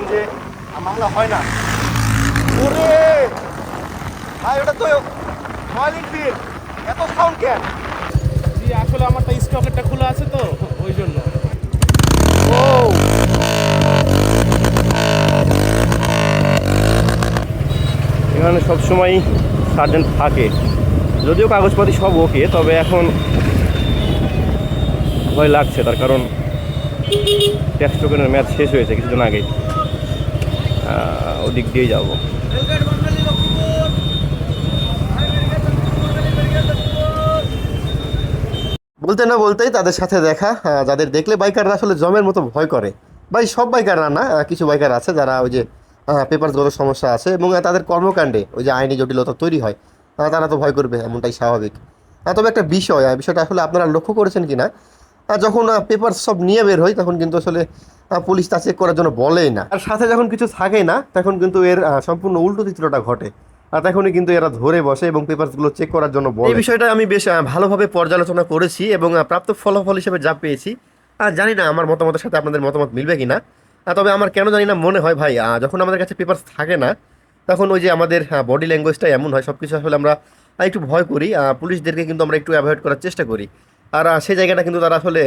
করেন যে মামলা হয় না। ওরে! ভাই ওটা তো রয়্যাল এনফিল্ড এত সাউন্ড কেন? জি আসলে আমারটা স্টকেরটা খোলা আছে তো ওই জন্য। ও! এখানে সবসময় সার্জেন্ট থাকে। যদিও কাগজপাতি সব ওকে তবে এখন ভয় লাগছে তার কারণ ট্যাক্স টোকেনের ম্যাচ শেষ হয়েছে কিছুদিন আগেই। আহ, ওদিক দিয়ে যাব। বলতে না বলতেই তাদের সাথে দেখা যাদের দেখলে বাইকাররা আসলে জমের মতো ভয় করে। ভাই, সব বাইকাররা না কিছু বাইকার আছে যারা ওই যে পেপারসগত সমস্যা আছে এবং তাদের কর্মকাণ্ডে ওই যে আইনি জটিলতা তৈরি হয় তারা তো ভয় করবে, এমনটাই স্বাভাবিক। তবে একটা বিষয় বিষয়টা আসলে আপনারা লক্ষ্য করেছেন কি না যখন পেপার সব নিয়ে বের হয় তখন কিন্তু আসলে পুলিশ তা চেক করার জন্য বলেই না। আর সাথে যখন কিছু থাকে না তখন কিন্তু এর সম্পূর্ণ উল্টো চিত্রটা ঘটে। আর তখনই কিন্তু এরা ধরে বসে এবং পেপারসগুলো চেক করার জন্য বলে। এই বিষয়টা আমি বেশ ভালোভাবে পর্যালোচনা করেছি এবং প্রাপ্ত ফলাফল হিসেবে যা পেয়েছি আর জানি না আমার মতামতের সাথে আপনাদের মতামত মিলবে কিনা। আহ, তবে আমার কেন জানি না মনে হয় ভাই যখন আমাদের কাছে পেপার থাকে না তখন ওই যে আমাদের বডি ল্যাঙ্গুয়েজটা এমন হয় সব কিছু আসলে আমরা একটু ভয় করি পুলিশদেরকে কিন্তু আমরা একটু অ্যাভয়েড করার চেষ্টা করি। আর সেই জায়গাটা কিন্তু তারা আসলে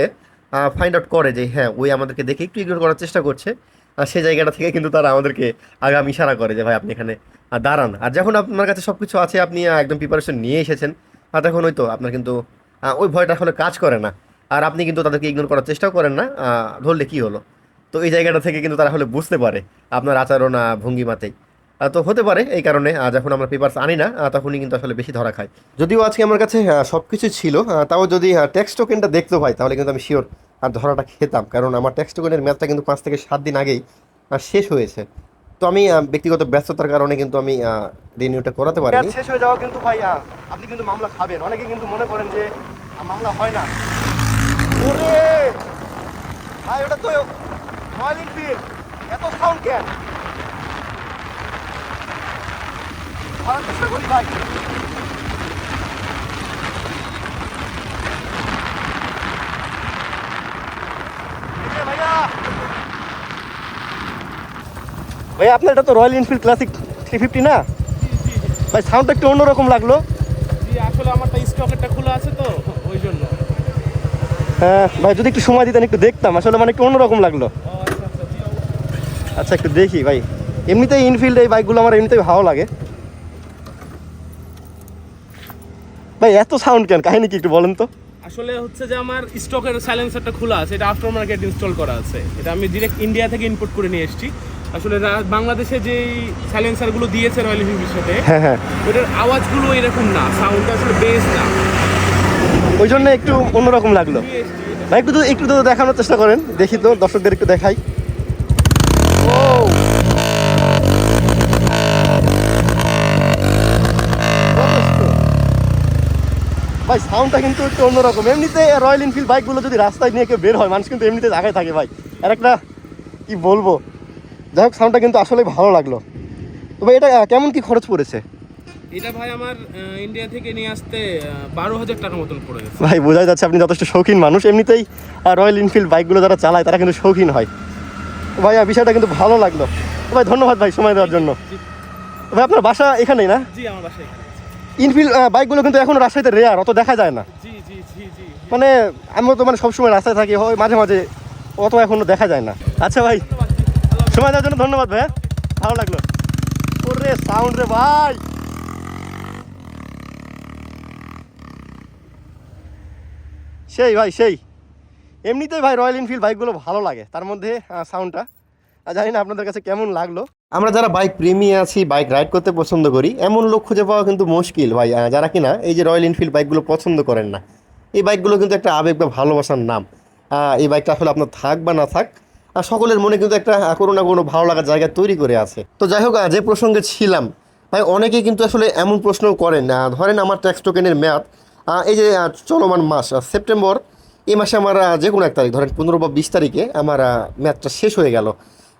ফাইন্ড আউট করে যে হ্যাঁ ওই আমাদেরকে দেখে একটু ইগনোর করার চেষ্টা করছে। আর সেই জায়গাটা থেকে কিন্তু তারা আমাদেরকে আগাম ইশারা করে যে, ভাই, আপনি এখানে দাঁড়ান। আর যখন আপনার কাছে সব কিছু আছে, আপনি একদম প্রিপারেশন নিয়ে এসেছেন, আর তখন ওই তো আপনার কিন্তু ওই ভয়টা আসলে কাজ করে না। আর আপনি কিন্তু তাদেরকে ইগনোর করার চেষ্টাও করেন না। ধরলে কি হলো? তো এই জায়গাটা থেকে কিন্তু তারা হলে বুঝতে পারে আপনার আচরণ ভঙ্গিমাতেই। তো হতে পারে এই কারণে যখন আমরা পেপারস আনি না তখনই কিন্তু আসলে বেশি ধরা খায়। যদিও আজকে আমার কাছে সব কিছু ছিল তাও যদি ট্যাক্স টোকেনটা দেখতে পাই তাহলে কিন্তু আমি শিওর আর ধরাটা খেতাম। কারণ আমার ট্যাক্স টোকেনের ম্যাচটা কিন্তু পাঁচ থেকে সাত দিন আগেই শেষ হয়েছে। তো আমি ব্যক্তিগত ব্যস্ততার কারণে কিন্তু আমি রিনিউটা করাতে পারি শেষ হয়ে যাওয়া কিন্তু ভাই আপনি কিন্তু মামলা খাবেন। অনেকে কিন্তু মনে করেন যে মামলা হয় না। ওরে! ভাই ওটা তো এত সাউন্ড কেন? ধরার চেষ্টা করি ভাই আপনার এটা তো royal Enfield classic three fifty না? ভাই সাউন্ডটা একটু অন্যরকম লাগল। আসলে আমারটা স্টকেরটা খোলা আছে তো ওই জন্য। হ্যাঁ ভাই যদি একটু সময় দিতেন একটু দেখতাম। আসলে মানে একটু অন্যরকম লাগল। আচ্ছা আচ্ছা। আচ্ছা একটু দেখি ভাই। এমনিতেই ইনফিল্ড এই বাইকগুলো আমার এমনিতেই ভালো লাগে। ভাই এত সাউন্ড কেন? কাহিনী কি একটু বলেন তো। আসলে হচ্ছে যে আমার স্টকের সাইলেন্সারটা খোলা আছে এটা আফটার মার্কেট ইনস্টল করা আছে। এটা আমি ডিরেক্ট ইন্ডিয়া থেকে ইম্পোর্ট করে নিয়ে এসেছি। আসলে বাংলাদেশে যেই সাইলেন্সারগুলো দিয়েছে রয়্যাল এনফিল্ডের সাথে হ্যাঁ হ্যাঁ। ওটার আওয়াজগুলো এরকম না সাউন্ডটা আসলে বেস না। ওই জন্য একটু অন্যরকম লাগল। ভাই একটু তো একটু তো দেখানোর চেষ্টা করেন দেখি তো দর্শকদের একটু দেখাই। ভাই সাউন্ডটা কিন্তু একটু অন্যরকম। এমনিতে রয়্যাল এনফিল্ড বাইকগুলো যদি রাস্তায় নিয়ে কেউ বের হয় মানুষ কিন্তু এমনিতে জায়গায় থাকে ভাই। আর একটা কি বলব? যাই হোক সাউন্ডটা কিন্তু আসলে ভালো লাগল। তো ভাই এটা কেমন কি খরচ পড়েছে? এটা ভাই আমার ইন্ডিয়া থেকে নিয়ে আসতে বারো হাজার টাকার মতন পড়ে গেছে ভাই বোঝা যাচ্ছে আপনি যথেষ্ট শৌখিন মানুষ। এমনিতেই রয়্যাল এনফিল্ড বাইকগুলো যারা চালায় তারা কিন্তু শৌখিন হয়। ভাই বিষয়টা কিন্তু ভালো লাগল। ভাই ধন্যবাদ ভাই সময় দেওয়ার জন্য। ভাই আপনার বাসা এখানেই না? জি আমার বাসায় এখানে ইনফিল্ড বাইকগুলো কিন্তু এখন রাজশাহীতে রেয়ার অত দেখা যায় না। মানে আমরা তো মানে সবসময় রাস্তায় থাকি হয় মাঝে মাঝে অত এখনও দেখা যায় না। আচ্ছা ভাই সময় দেওয়ার জন্য ধন্যবাদ ভাই ভালো লাগল। ওরে সাউন্ড রে ভাই। সেই ভাই সেই। এমনিতেই ভাই রয়্যাল এনফিল্ড বাইকগুলো ভালো লাগে তার মধ্যে সাউন্ডটা জানি না আপনাদের কাছে কেমন লাগল। আমরা যারা বাইক প্রেমী আছি বাইক রাইড করতে পছন্দ করি, এমন লোক খুঁজে পাওয়া কিন্তু মুশকিল ভাই। যারা কিনা এই যে রয়্যাল এনফিল্ড বাইকগুলো পছন্দ করেন না। এই বাইকগুলো কিন্তু একটা আবেগ বা ভালোবাসার নাম। এই বাইকটা আসলে আপনার থাক বা না থাক আর সকলের মনে কিন্তু একটা কোনো না কোনো ভালো লাগার জায়গা তৈরি করে আছে। তো যাই হোক যে প্রসঙ্গে ছিলাম, ভাই, অনেকেই কিন্তু আসলে এমন প্রশ্ন করেন ধরেন আমার ট্যাক্স টোকেনের মেয়াদ এই যে চলমান মাস সেপ্টেম্বর, এই মাসে আমার যে কোনো এক তারিখ, ধরেন পনেরো বা বিশ তারিখে আমার মেয়াদটা শেষ হয়ে গেল।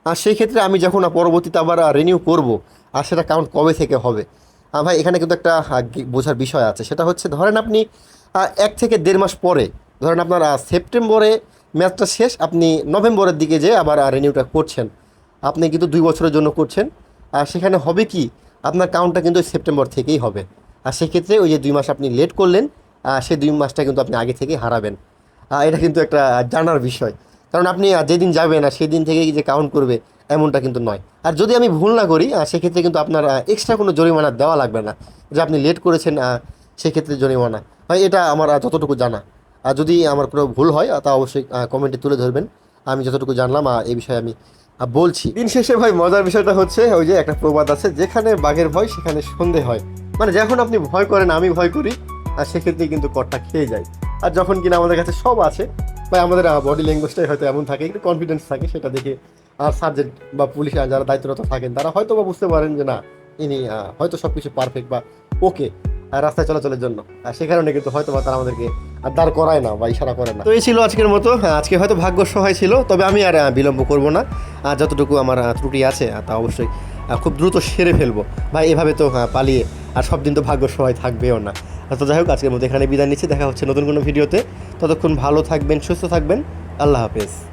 আর সেই ক্ষেত্রে আমি যখন পরবর্তীতে আবার রিনিউ করব, আর সেটা কাউন্ট কবে থেকে হবে? ভাই, এখানে কিন্তু একটা বোঝার বিষয় আছে। সেটা হচ্ছে, ধরেন আপনি এক থেকে দেড় মাস পরে, ধরেন আপনার সেপ্টেম্বরে ম্যাচটা শেষ, আপনি নভেম্বরের দিকে যে আবার রিনিউটা করছেন, আপনি কিন্তু দুই বছরের জন্য করছেন, আর সেখানে হবে কি, আপনার কাউন্টটা কিন্তু সেপ্টেম্বর থেকেই হবে। আর সেক্ষেত্রে ওই যে দুই মাস আপনি লেট করলেন সেই দুই মাসটা কিন্তু আপনি আগে থেকেই হারাবেন। এটা কিন্তু একটা জানার বিষয়। কারণ আপনি যেদিন যাবেন আর সেদিন থেকেই যে কাউন্ট করবে এমনটা কিন্তু নয়। আর যদি আমি ভুল না করি সেক্ষেত্রে কিন্তু আপনার এক্সট্রা কোনো জরিমানা দেওয়া লাগবে না। যে আপনি লেট করেছেন সেক্ষেত্রে জরিমানা। হয় এটা আমার যতটুকু জানা। আর যদি আমার কোনো ভুল হয় তা অবশ্যই কমেন্টে তুলে ধরবেন। আমি যতটুকু জানলাম আহ, এই বিষয়ে আমি বলছি। দিন শেষে ভাই মজার বিষয়টা হচ্ছে ওই যে একটা প্রবাদ আছে যেখানে বাঘের ভয় সেখানে সন্ধে হয়। মানে যখন আপনি ভয় করেন আমি ভয় করি আর সেক্ষেত্রে কিন্তু কটটা খেয়ে যায়। আর যখন কিনা আমাদের কাছে সব আছে বা আমাদের বডি ল্যাঙ্গুয়েজটাই হয়তো এমন থাকে, একটু কনফিডেন্স থাকে, সেটা দেখে আর সার্জেন্ট বা পুলিশ যারা দায়িত্বরত থাকেন, তারা হয়তো বা বুঝতে পারেন যে না, ইনি হয়তো সব কিছু পারফেক্ট বা ওকে রাস্তায় চলাচলের জন্য। আর সে কারণে কিন্তু হয়তো বা তারা আমাদেরকে আর দাঁড় করায় না বা ইশারা করে না। তো এই ছিল আজকের মতো আজকে হয়তো ভাগ্য সহায় ছিল, তবে আমি আর বিলম্ব করব না। আর যতটুকু আমার ত্রুটি আছে তা অবশ্যই খুব দ্রুত সেরে ফেলব। ভাই, এভাবে তো পালিয়ে আর সব দিন তো ভাগ্য সহায় থাকবেও না। তো যাই হোক, আজকের মধ্যে এখানে বিদায় নিচ্ছি। দেখা হচ্ছে নতুন কোনো ভিডিওতে। ততক্ষণ ভালো থাকবেন, সুস্থ থাকবেন। আল্লাহ হাফেজ।